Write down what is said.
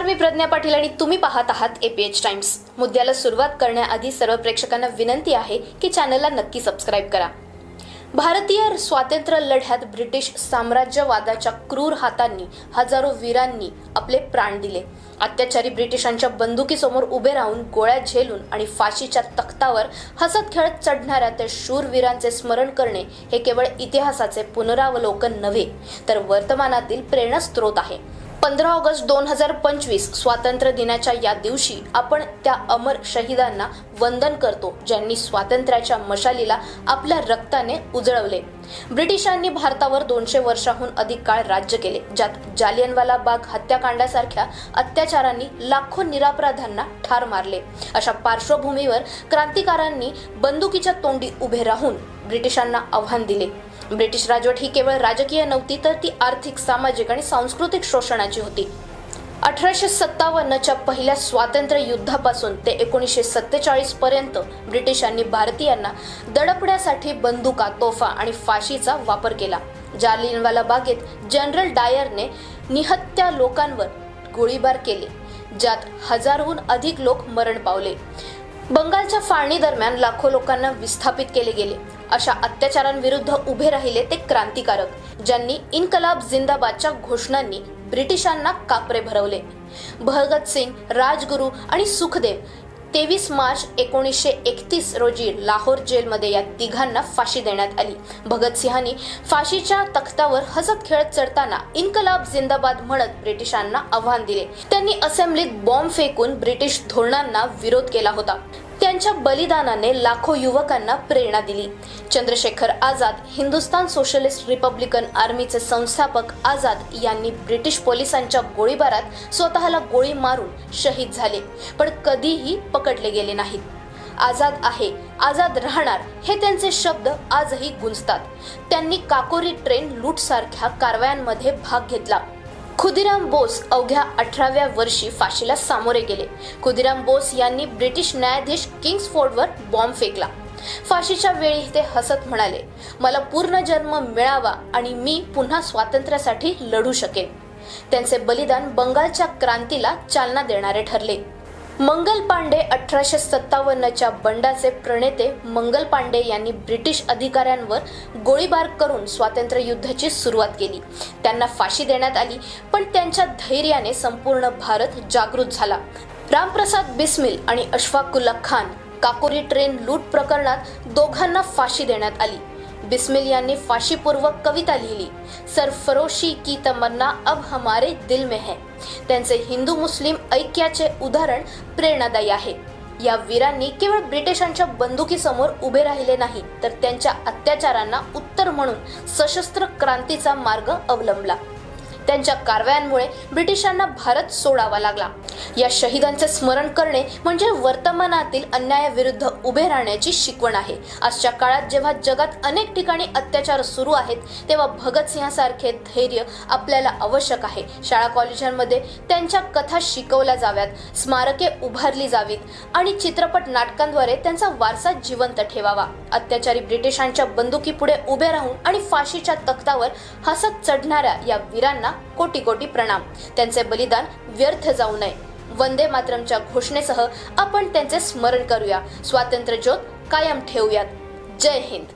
नमस्कार मी प्रज्ञा पाटील आणि तुम्ही पाहत आहात एपीएच टाइम्स मुद्द्याला सुरुवात करण्याआधी सर्व प्रेक्षकांना विनंती आहे की चॅनलला नक्की सबस्क्राईब करा. भारतीय स्वातंत्र्य लढ्यात ब्रिटिश साम्राज्यवादाच्या क्रूर हातांनी हजारो वीरांनी आपले प्राण दिले. अत्याचारी ब्रिटिशांच्या बंदुकीसमोर उभे राहून गोळ्या झेलून आणि फाशीच्या तख्तावर हसत खेळत चढणाऱ्या त्या शूरवीरांचे स्मरण करणे हे केवळ इतिहासाचे पुनरावलोकन नव्हे तर वर्तमानातील प्रेरणास्त्रोत आहे. पंधरा ऑगस्ट दोन हजार पंचवीस स्वातंत्र्य दिनाच्या या दिवशी आपण त्या अमर शहीदांना वंदन करतो ज्यांनी स्वातंत्र्याच्या मशालीला आपल्या रक्ताने उजळवले. ब्रिटिशांनी भारतावर दोनशे वर्षाहून अधिक काळ राज्य केले ज्यात जालियनवाला बाग हत्याकांडासारख्या अत्याचारांनी लाखो निरापराधांना ठार मारले. अशा पार्श्वभूमीवर क्रांतिकारांनी बंदुकीच्या तोंडी उभे राहून ब्रिटिशांना आव्हान दिले. ब्रिटिश राजवट ही केवळ राजकीय नव्हती तर ती आर्थिक सामाजिक आणि सांस्कृतिक शोषणाची होती. अठराशे सत्तावन्नच्या पहिल्या स्वातंत्र्य युद्धापासून ते एकोणीसशे सत्तेचाळीस पर्यंत ब्रिटिशांनी भारतीयांना दडपण्यासाठी बंदुका तोफा आणि फाशीचा वापर केला. जालियनवाला बागेत जनरल डायरने निहत्या लोकांवर गोळीबार केले ज्यात हजारहून अधिक लोक मरण पावले. बंगालच्या फाळणी दरम्यान लाखो लोकांना विस्थापित केले गेले. अशा अत्याचारांविरुद्ध उभे राहिले ते क्रांतिकारक ज्यांनी इन्कलाब जिंदाबादच्या घोषणांनी ब्रिटिशांना कापरे भरवले. भगत सिंग राजगुरू आणि सुखदेव तेवीस मार्च एकोणीसशे एकतीस रोजी लाहोर जेलमध्ये या तिघांना फाशी देण्यात आली. भगतसिंहांनी फाशीच्या तख्तावर हसत खेळत चढताना इन्कलाब जिंदाबाद म्हणत ब्रिटिशांना आव्हान दिले. त्यांनी असेंब्लीत बॉम्ब फेकून ब्रिटिश धोरणांना विरोध केला होता. त्यांच्या बलिदानाने लाखो युवकांना प्रेरणा दिली. चंद्रशेखर आझाद हिंदुस्थान सोशलिस्ट रिपब्लिकन आर्मीचे संस्थापक आझाद यांनी ब्रिटिश पोलिसांच्या गोळीबारात स्वतःला गोळी मारून शहीद झाले पण कधीही पकडले गेले नाहीत. आझाद आहे आझाद राहणार हे त्यांचे शब्द आजही गुंजतात. त्यांनी काकोरी ट्रेन लूटसारख्या कारवायांमध्ये भाग घेतला. खुदिराम बोस अवघ्या अठराव्या वर्षी फाशीला सामोरे गेले. खुदिराम बोस यांनी ब्रिटिश न्यायाधीश किंग्सफोर्डवर बॉम्ब फेकला. फाशीच्या वेळी ते हसत म्हणाले मला पूर्ण जन्म मिळावा आणि मी पुन्हा स्वातंत्र्यासाठी लढू शकेन. त्यांचे बलिदान बंगालच्या क्रांतीला चालना देणारे ठरले. मंगल पांडे अठराशे सत्तावन्नच्या बंडाचे प्रणेते मंगल पांडे यांनी ब्रिटिश अधिकाऱ्यांवर गोळीबार करून स्वातंत्र्य युद्धाची सुरुवात केली. त्यांना फाशी देण्यात आली पण त्यांच्या धैर्याने संपूर्ण भारत जागृत झाला. रामप्रसाद बिस्मिल आणि अशफाकुल्ला खान काकोरी ट्रेन लूट प्रकरणात दोघांना फाशी देण्यात आली. बिस्मिल यांनी फाशीपूर्वक कविता लिहिली सरफरोशी की तमन्ना अब हमारे दिल में है. त्यांचे हिंदू मुस्लिम ऐक्याचे उदाहरण प्रेरणादायी आहे. या वीरांनी केवळ ब्रिटिशांच्या बंदुकीसमोर उभे राहिले नाही तर त्यांच्या अत्याचारांना उत्तर म्हणून सशस्त्र क्रांतीचा मार्ग अवलंबला. त्यांच्या कारवायांमुळे ब्रिटिशांना भारत सोडावा लागला. या शहीदांचे स्मरण करणे म्हणजे वर्तमानातील अन्यायाविरुद्ध उभे राहण्याची शिकवण आहे. आजच्या काळात जेव्हा जगात अनेक ठिकाणी अत्याचार सुरू आहेत तेव्हा भगतसिंहासारखे धैर्य आपल्याला आवश्यक आहे. शाळा कॉलेजांमध्ये त्यांच्या कथा शिकवल्या जाव्यात स्मारके उभारली जावीत आणि चित्रपट नाटकांद्वारे त्यांचा वारसा जिवंत ठेवावा. अत्याचारी ब्रिटिशांच्या बंदुकीपुढे उभे राहून आणि फाशीच्या तख्तावर हसत चढणाऱ्या या वीरांना कोटी कोटी प्रणाम. त्यांचे बलिदान व्यर्थ जाऊ नये. वंदे मातरमच्या घोषणेसह आपण त्यांचे स्मरण करूया. स्वातंत्र्य ज्योत कायम ठेवूयात. जय हिंद.